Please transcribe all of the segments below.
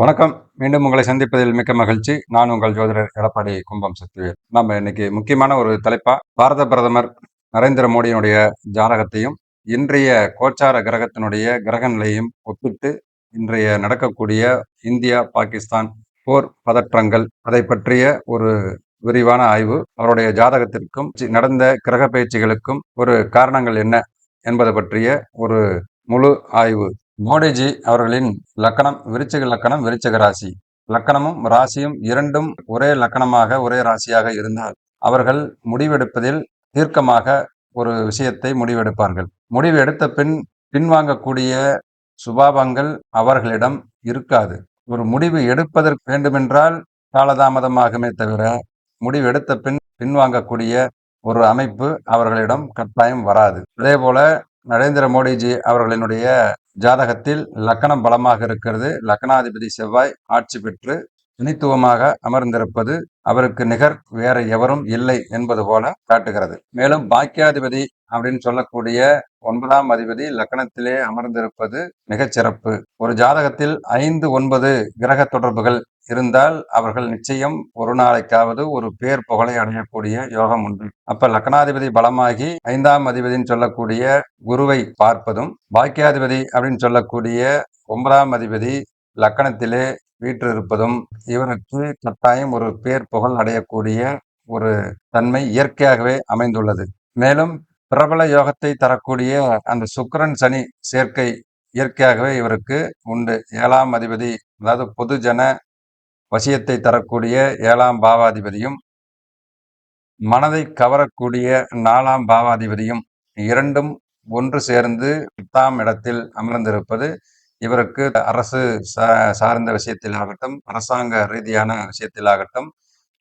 வணக்கம். மீண்டும் உங்களை சந்திப்பதில் மிக்க மகிழ்ச்சி. நான் உங்கள் ஜோதிடர் எடப்பாடி கும்பம் சக்திவேல். நம்ம இன்னைக்கு முக்கியமான ஒரு தலைப்பா பாரத பிரதமர் நரேந்திர மோடியினுடைய ஜாதகத்தையும் இன்றைய கோச்சார கிரகத்தினுடைய கிரக நிலையும் ஒப்பிட்டு இன்றைய நடக்கக்கூடிய இந்தியா பாகிஸ்தான் போர் பதற்றங்கள் அதை பற்றிய ஒரு விரிவான ஆய்வு அவருடைய ஜாதகத்திற்கும் நடந்த கிரக பயிற்சிகளுக்கும் ஒரு காரணங்கள் என்ன என்பது பற்றிய ஒரு முழு ஆய்வு மோடிஜி அவர்களின் லக்கணம் விருச்சக லக்கணம் விருச்சக ராசி. லக்கணமும் ராசியும் இரண்டும் ஒரே லக்கணமாக ஒரே ராசியாக இருந்தால் அவர்கள் முடிவெடுப்பதில் தீர்க்கமாக ஒரு விஷயத்தை முடிவெடுப்பார்கள். முடிவு எடுத்த பின் பின்வாங்கக்கூடிய சுபாவங்கள் அவர்களிடம் இருக்காது. ஒரு முடிவு எடுப்பதற்கு வேண்டுமென்றால் காலதாமதமாகுமே தவிர முடிவு எடுத்த பின் பின்வாங்கக்கூடிய ஒரு அமைப்பு அவர்களிடம் கட்டாயம் வராது. அதே போல நரேந்திர மோடிஜி அவர்களினுடைய ஜாதகத்தில் லக்கணம் பலமாக இருக்கிறது. லக்னாதிபதி செவ்வாய் ஆட்சி பெற்று தனித்துவமாக அமர்ந்திருப்பது அவருக்கு நிகர் வேற எவரும் இல்லை என்பது போல காட்டுகிறது. மேலும் பாக்கியாதிபதி அப்படின்னு சொல்லக்கூடிய ஒன்பதாம் அதிபதி லக்கணத்திலே அமர்ந்திருப்பது மிகச்சிறப்பு ஒரு ஜாதகத்தில் ஐந்து ஒன்பது கிரக தொடர்புகள் இருந்தால் அவர்கள் நிச்சயம் ஒரு நாளைக்காவது ஒரு பேர் புகழை அடையக்கூடிய யோகம் உண்டு. அப்ப லக்னாதிபதி பலமாகி ஐந்தாம் அதிபதினு சொல்லக்கூடிய குருவை பார்ப்பதும் பாக்கியாதிபதி அப்படின்னு சொல்லக்கூடிய ஒன்பதாம் அதிபதி லக்கணத்திலே வீற்றிருப்பதும் இவருக்கு கட்டாயம் ஒரு பேர் புகழ் அடையக்கூடிய ஒரு தன்மை இயற்கையாகவே அமைந்துள்ளது. மேலும் பிரபல யோகத்தை தரக்கூடிய அந்த சுக்கரன் சனி சேர்க்கை இயற்கையாகவே இவருக்கு உண்டு. ஏழாம் அதிபதி அதாவது பொதுஜன வசியத்தை தரக்கூடிய ஏழாம் பாவாதிபதியும் மனதை கவரக்கூடிய நாலாம் பாவாதிபதியும் இரண்டும் ஒன்று சேர்ந்து பத்தாம் இடத்தில் அமர்ந்திருப்பது இவருக்கு அரசு சார்ந்த விஷயத்திலாகட்டும் அரசாங்க ரீதியான விஷயத்திலாகட்டும்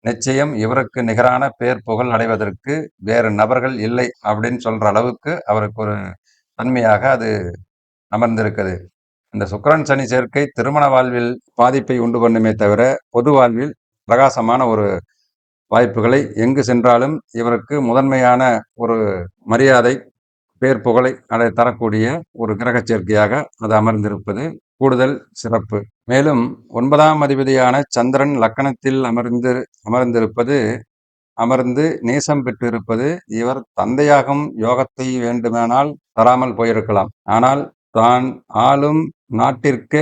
நிச்சயம் இவருக்கு நிகரான பேர் புகழ் அடைவதற்கு வேறு நபர்கள் இல்லை அப்படின்னு சொல்ற அளவுக்கு அவருக்கு ஒரு தன்மையாக அது அமர்ந்திருக்குது. இந்த சுக்கரன் சனி சேர்க்கை திருமண வாழ்வில் பாதிப்பை உண்டு பண்ணுமே தவிர பொது வாழ்வில் பிரகாசமான ஒரு வாய்ப்புகளை எங்கு சென்றாலும் இவருக்கு முதன்மையான ஒரு மரியாதை பேர் புகழை அதை தரக்கூடிய ஒரு கிரக சேர்க்கையாக அது அமர்ந்திருப்பது கூடுதல் சிறப்பு. மேலும் ஒன்பதாம் அதிபதியான சந்திரன் லக்கணத்தில் அமர்ந்து அமர்ந்திருப்பது அமர்ந்து நேசம் பெற்றிருப்பது இவர் தந்தையாகும் யோகத்தை வேண்டுமானால் தராமல் போயிருக்கலாம். ஆனால் தான் ஆளும் நாட்டிற்கு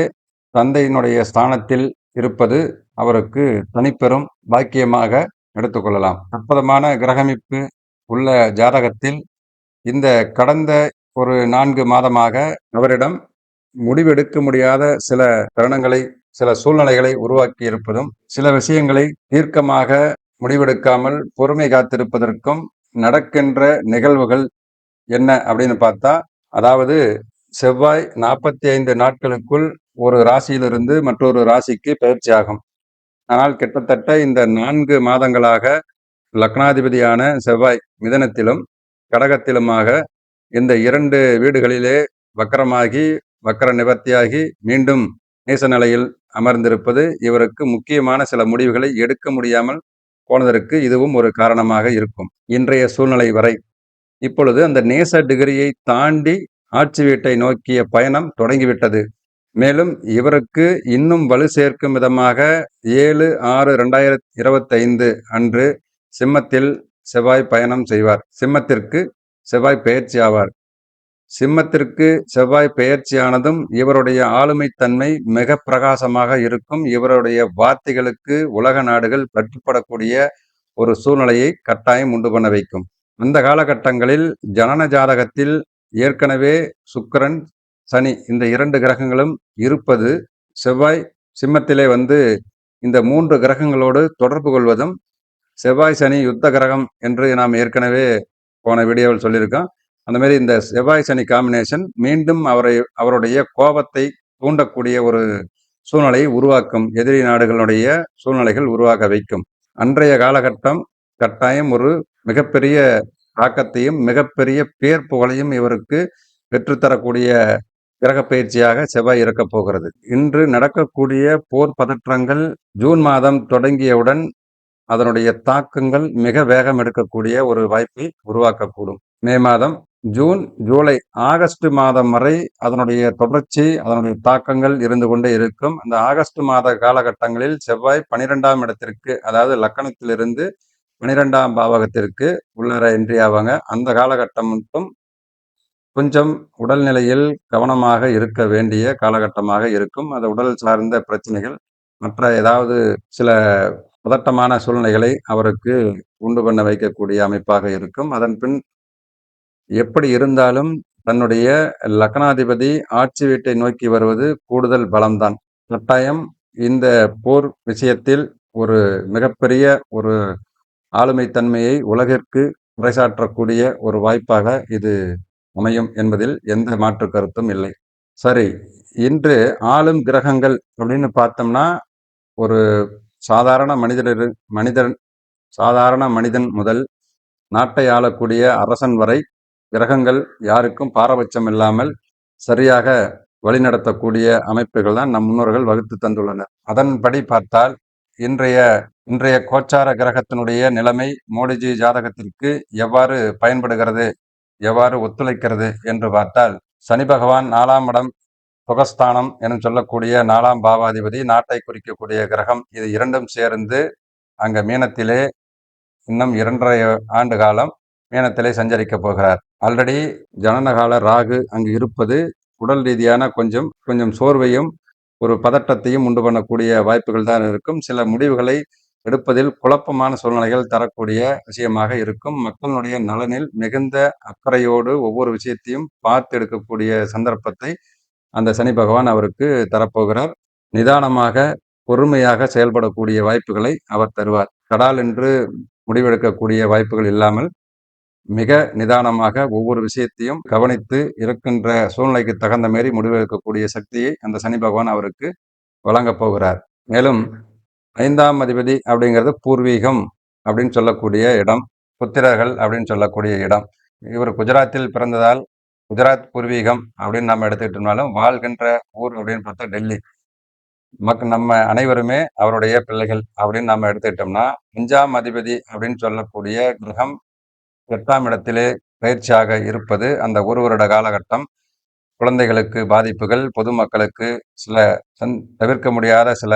தந்தையினுடைய ஸ்தானத்தில் இருப்பது அவருக்கு தனிப்பெரும் பாக்கியமாக எடுத்துக்கொள்ளலாம். அற்புதமான கிரகமிப்பு உள்ள ஜாதகத்தில் இந்த கடந்த ஒரு நான்கு மாதமாக அவரிடம் முடிவெடுக்க முடியாத சில தருணங்களை சில சூழ்நிலைகளை உருவாக்கி இருப்பதும் சில விஷயங்களை தீர்க்கமாக முடிவெடுக்காமல் பொறுமை காத்திருப்பதற்கும் நடக்கின்ற நிகழ்வுகள் என்ன அப்படின்னு பார்த்தா அதாவது செவ்வாய் நாற்பத்தி ஐந்து நாட்களுக்குள் ஒரு ராசியிலிருந்து மற்றொரு ராசிக்கு பயிற்சி ஆகும் ஆனால் கிட்டத்தட்ட இந்த நான்கு மாதங்களாக லக்னாதிபதியான செவ்வாய் மிதனத்திலும் கடகத்திலுமாக இந்த இரண்டு வீடுகளிலே வக்கரமாகி வக்கர நிவர்த்தியாகி மீண்டும் நீச நிலையில் அமர்ந்திருப்பது இவருக்கு முக்கியமான சில முடிவுகளை எடுக்க முடியாமல் போனதற்கு இதுவும் ஒரு காரணமாக இருக்கும். இன்றைய சூழ்நிலை வரை இப்பொழுது அந்த நேச டிகிரியை தாண்டி ஆட்சி வீட்டை நோக்கிய பயணம் தொடங்கிவிட்டது. மேலும் இவருக்கு இன்னும் வலு சேர்க்கும் விதமாக ஏழு ஆறு ரெண்டாயிரத்தி இருபத்தைந்து அன்று சிம்மத்தில் செவ்வாய் பயணம் செய்வார். சிம்மத்திற்கு செவ்வாய் பயிற்சி ஆவார். சிம்மத்திற்கு செவ்வாய் பெயர்ச்சியானதும் இவருடைய ஆளுமைத்தன்மை மிக பிரகாசமாக இருக்கும். இவருடைய வார்த்தைகளுக்கு உலக நாடுகள் பற்றிப்படக்கூடிய ஒரு சூழ்நிலையை கட்டாயம் உண்டு பண்ண வைக்கும். இந்த காலகட்டங்களில் ஜனன ஜாதகத்தில் ஏற்கனவே சுக்கரன் சனி இந்த இரண்டு கிரகங்களும் இருப்பது செவ்வாய் சிம்மத்திலே வந்து இந்த மூன்று கிரகங்களோடு தொடர்பு கொள்வதும் செவ்வாய் சனி யுத்த கிரகம் என்று நாம் ஏற்கனவே போன வீடியோவில் சொல்லியிருக்கோம். அந்த மாதிரி இந்த செவ்வாய் சனி காம்பினேஷன் மீண்டும் அவரை அவருடைய கோபத்தை தூண்டக்கூடிய ஒரு சூழ்நிலையை உருவாக்கும் எதிரி நாடுகளுடைய சூழ்நிலைகள் உருவாக்க வைக்கும். அன்றைய காலகட்டம் கட்டாயம் ஒரு மிகப்பெரிய தாக்கத்தையும் மிகப்பெரிய பேர் புகழையும் இவருக்கு பெற்றுத்தரக்கூடிய கிரக பயிற்சியாக செவ்வாய் இருக்கப் போகிறது. இன்று நடக்கக்கூடிய போர் பதற்றங்கள் ஜூன் மாதம் தொடங்கியவுடன் அதனுடைய தாக்கங்கள் மிக வேகம் எடுக்கக்கூடிய ஒரு வாய்ப்பை உருவாக்கக்கூடும். மே மாதம் ஜூன் ஜூலை ஆகஸ்ட் மாதம் வரை அதனுடைய தொடர்ச்சி அதனுடைய தாக்கங்கள் இருந்து கொண்டே இருக்கும். அந்த ஆகஸ்ட் மாத காலகட்டங்களில் செவ்வாய் பனிரெண்டாம் இடத்திற்கு அதாவது லக்கணத்திலிருந்து பனிரெண்டாம் பாவகத்திற்கு உள்ளர என்ட்ரி ஆவாங்க அந்த காலகட்டம் மட்டும் கொஞ்சம் உடல்நிலையில் கவனமாக இருக்க வேண்டிய காலகட்டமாக இருக்கும். அந்த உடல் சார்ந்த பிரச்சனைகள் மற்ற ஏதாவது சில பதட்டமான சூழ்நிலைகளை அவருக்கு உண்டு பண்ண வைக்கக்கூடிய அமைப்பாக இருக்கும். அதன் பின் எப்படி இருந்தாலும் தன்னுடைய லக்னாதிபதி ஆட்சி வீட்டை நோக்கி வருவது கூடுதல் பலம்தான். கட்டாயம் இந்த போர் விஷயத்தில் ஒரு மிகப்பெரிய ஒரு ஆளுமை தன்மையை உலகிற்கு பறைசாற்றக்கூடிய ஒரு வாய்ப்பாக இது அமையும் என்பதில் எந்த மாற்று கருத்தும் இல்லை. சரி இன்று ஆளும் கிரகங்கள் அப்படின்னு பார்த்தோம்னா ஒரு சாதாரண மனிதர் மனிதன் சாதாரண மனிதன் முதல் நாட்டை ஆளக்கூடிய அரசன் வரை கிரகங்கள் யாருக்கும் பாரபட்சம் இல்லாமல் சரியாக வழிநடத்தக்கூடிய அமைப்புகள் தான் நம் முன்னோர்கள் வகுத்து தந்துள்ளனர். அதன்படி பார்த்தால் இன்றைய இன்றைய கோச்சார கிரகத்தினுடைய நிலைமை மோடிஜி ஜாதகத்திற்கு எவ்வாறு பயன்படுகிறது எவ்வாறு ஒத்துழைக்கிறது என்று பார்த்தால் சனி பகவான் நாலாம் இடம் சுகஸ்தானம் என சொல்லக்கூடிய நாலாம் பாவாதிபதி நாட்டை குறிக்கக்கூடிய கிரகம் இது இரண்டும் சேர்ந்து அங்க மீனத்திலே இன்னும் இரண்டரை ஆண்டு காலம் மீனத்திலே சஞ்சரிக்க போகிறார். ஆல்ரெடி ஜனனகால ராகு அங்கு இருப்பது உடல் ரீதியான கொஞ்சம் கொஞ்சம் சோர்வையும் ஒரு பதட்டத்தையும் உண்டு பண்ணக்கூடிய வாய்ப்புகள் தான் இருக்கும். சில முடிவுகளை எடுப்பதில் குழப்பமான சூழ்நிலைகள் தரக்கூடிய விஷயமாக இருக்கும். மக்களுடைய நலனில் மிகுந்த அக்கறையோடு ஒவ்வொரு விஷயத்தையும் பார்த்து எடுக்கக்கூடிய சந்தர்ப்பத்தை அந்த சனி பகவான் அவருக்கு தரப்போகிறார். நிதானமாக பொறுமையாக செயல்படக்கூடிய வாய்ப்புகளை அவர் தருவார். கடால் என்று முடிவெடுக்கக்கூடிய வாய்ப்புகள் இல்லாமல் மிக நிதானமாக ஒவ்வொரு விஷயத்தையும் கவனித்து இருக்கின்ற சூழ்நிலைக்கு தகுந்த மாரி முடிவெடுக்கக்கூடிய சக்தியை அந்த சனி பகவான் அவருக்கு வழங்கப் போகிறார். மேலும் ஐந்தாம் அதிபதி அப்படிங்கிறது பூர்வீகம் அப்படின்னு சொல்லக்கூடிய இடம் புத்திரர்கள் அப்படின்னு சொல்லக்கூடிய இடம். இவர் குஜராத்தில் பிறந்ததால் குஜராத் பூர்வீகம் அப்படின்னு நம்ம எடுத்துக்கிட்டோம்னாலும் வாழ்கின்ற ஊர் அப்படின்னு பார்த்தா டெல்லி. மக் நம்ம அனைவருமே அவருடைய பிள்ளைகள் அப்படின்னு நம்ம எடுத்துக்கிட்டோம்னா அஞ்சாம் அதிபதி அப்படின்னு சொல்லக்கூடிய கிரகம் எட்டாம் இடத்திலே பயிற்சியாக இருப்பது அந்த ஒரு வருட காலகட்டம். குழந்தைகளுக்கு பாதிப்புகள் பொதுமக்களுக்கு சில தவிர்க்க முடியாத சில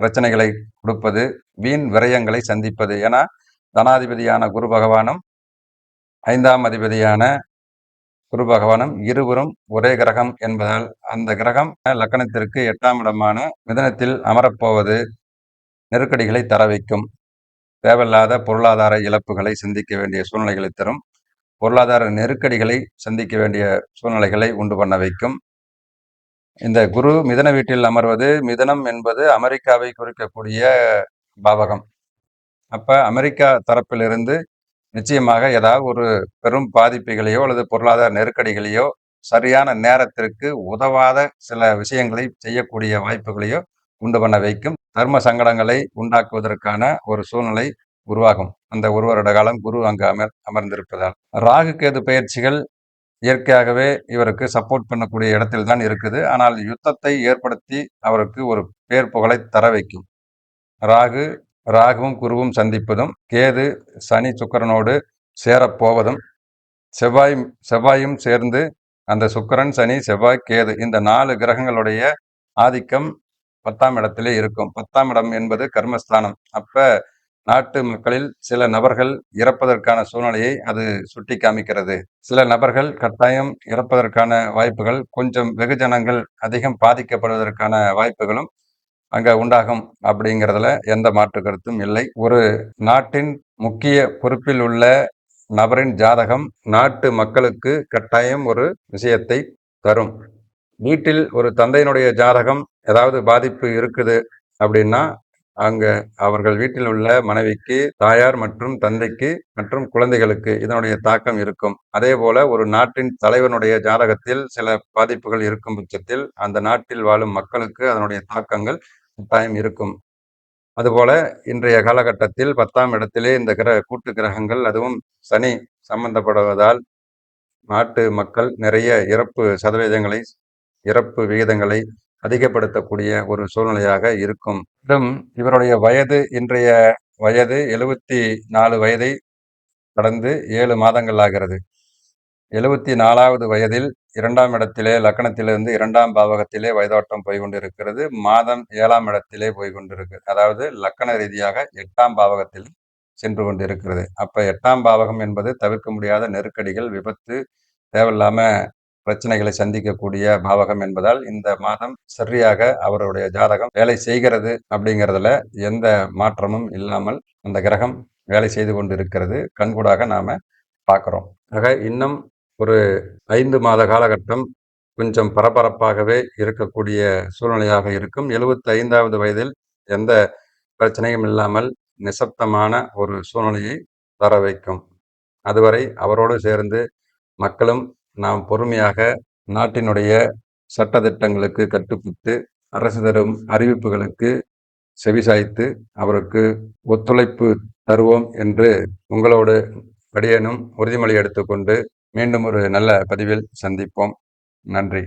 பிரச்சனைகளை கொடுப்பது வீண் விரயங்களை சந்திப்பது. ஏன்னா தனாதிபதியான குரு பகவானும் ஐந்தாம் அதிபதியான குரு பகவானும் இருவரும் ஒரே கிரகம் என்பதால் அந்த கிரகம் லக்கணத்திற்கு எட்டாம் இடமான மிதனத்தில் அமரப்போவது நெருக்கடிகளை தர வைக்கும். தேவையில்லாத பொருளாதார இழப்புகளை சந்திக்க வேண்டிய சூழ்நிலைகளை தரும். பொருளாதார நெருக்கடிகளை சந்திக்க வேண்டிய சூழ்நிலைகளை உண்டு பண்ண வைக்கும். இந்த குரு மிதன வீட்டில் அமர்வது மிதனம் என்பது அமெரிக்காவை குறிக்கக்கூடிய பாவகம். அப்ப அமெரிக்கா தரப்பிலிருந்து நிச்சயமாக ஏதாவது ஒரு பெரும் பாதிப்புகளையோ அல்லது பொருளாதார நெருக்கடிகளையோ சரியான நேரத்திற்கு உதவாத சில விஷயங்களை செய்யக்கூடிய வாய்ப்புகளையோ உண்டு பண்ண வைக்கும். தர்ம சங்கடங்களை உண்டாக்குவதற்கான ஒரு சூழ்நிலை உருவாகும். அந்த ஒரு வருட காலம் குரு அங்கு அமர் அமர்ந்திருப்பதால். ராகு கேது பயிற்சிகள் இயற்கையாகவே இவருக்கு சப்போர்ட் பண்ணக்கூடிய இடத்தில் தான் இருக்குது. ஆனால் யுத்தத்தை ஏற்படுத்தி அவருக்கு ஒரு பேர் புகழை தர வைக்கும். ராகு ராகுவும் குருவும் சந்திப்பதும் கேது சனி சுக்கரனோடு சேரப்போவதும் செவ்வாய் செவ்வாயும் சேர்ந்து அந்த சுக்கரன் சனி செவ்வாய் கேது இந்த நாலு கிரகங்களுடைய ஆதிக்கம் பத்தாம் இடத்திலே இருக்கும். பத்தாம் இடம் என்பது கர்மஸ்தானம். அப்ப நாட்டு மக்களில் சில நபர்கள் இறப்பதற்கான சூழ்நிலையை அது சுட்டி காமிக்கிறது. சில நபர்கள் கட்டாயம் இறப்பதற்கான வாய்ப்புகள் கொஞ்சம் வெகுஜனங்கள் அதிகம் பாதிக்கப்படுவதற்கான வாய்ப்புகளும் அங்க உண்டாகும் அப்படிங்கிறதுல எந்த மாற்று கருத்தும் இல்லை. ஒரு நாட்டின் முக்கிய பொறுப்பில் உள்ள நபரின் ஜாதகம் நாட்டு மக்களுக்கு கட்டாயம் ஒரு விஷயத்தை தரும். வீட்டில் ஒரு தந்தையினுடைய ஜாதகம் ஏதாவது பாதிப்பு இருக்குது அப்படின்னா அங்க அவர்கள் வீட்டில் உள்ள மனைவிக்கு தாயார் மற்றும் தந்தைக்கு மற்றும் குழந்தைகளுக்கு இதனுடைய தாக்கம் இருக்கும். அதே போல ஒரு நாட்டின் தலைவனுடைய ஜாதகத்தில் சில பாதிப்புகள் இருக்கும் பட்சத்தில் அந்த நாட்டில் வாழும் மக்களுக்கு அதனுடைய தாக்கங்கள் கட்டாயம் இருக்கும். அதுபோல இன்றைய காலகட்டத்தில் பத்தாம் இடத்திலே இந்த கிரக கூட்டு கிரகங்கள் அதுவும் சனி சம்பந்தப்படுவதால் நாட்டு மக்கள் நிறைய இறப்பு சதவீதங்களை இறப்பு விகிதங்களை அதிகப்படுத்தக்கூடிய ஒரு சூழ்நிலையாக இருக்கும். மேலும் இவருடைய வயது இன்றைய வயது எழுபத்தி நாலு வயதை கடந்து ஏழு மாதங்கள் ஆகிறது. எழுபத்தி நாலாவது வயதில் இரண்டாம் இடத்திலே லக்கணத்திலிருந்து இரண்டாம் பாவகத்திலே வயதோட்டம் போய் கொண்டிருக்கிறது. மாதம் ஏழாம் இடத்திலே போய் கொண்டிருக்கு அதாவது லக்கண ரீதியாக எட்டாம் பாவகத்தில் சென்று கொண்டிருக்கிறது. அப்ப எட்டாம் பாவகம் என்பது தவிர்க்க முடியாத நெருக்கடிகள் விபத்து தேவையில்லாம பிரச்சனைகளை சந்திக்கக்கூடிய பாவகம் என்பதால் இந்த மாதம் சரியாக அவருடைய ஜாதகம் வேலை செய்கிறது அப்படிங்கிறதுல எந்த மாற்றமும் இல்லாமல் அந்த கிரகம் வேலை செய்து கொண்டு இருக்கிறது கண்கூடாக நாம பார்க்குறோம். ஆக இன்னும் ஒரு ஐந்து மாத காலகட்டம் கொஞ்சம் பரபரப்பாகவே இருக்கக்கூடிய சூழ்நிலையாக இருக்கும். எழுபத்தி ஐந்தாவது வயதில் எந்த பிரச்சனையும் இல்லாமல் நிசப்தமான ஒரு சூழ்நிலையை தர வைக்கும். அதுவரை அவரோடு சேர்ந்து மக்களும் நாம் பொறுமையாக நாட்டினுடைய சட்டத்திட்டங்களுக்கு கட்டுப்பட்டு அரசு தரும் அறிவிப்புகளுக்கு செவிசாய்த்து அவருக்கு ஒத்துழைப்பு தருவோம் என்று உங்களோடு படியேனும் உறுதிமொழி எடுத்துக்கொண்டு மீண்டும் ஒரு நல்ல பதிவில் சந்திப்போம். நன்றி.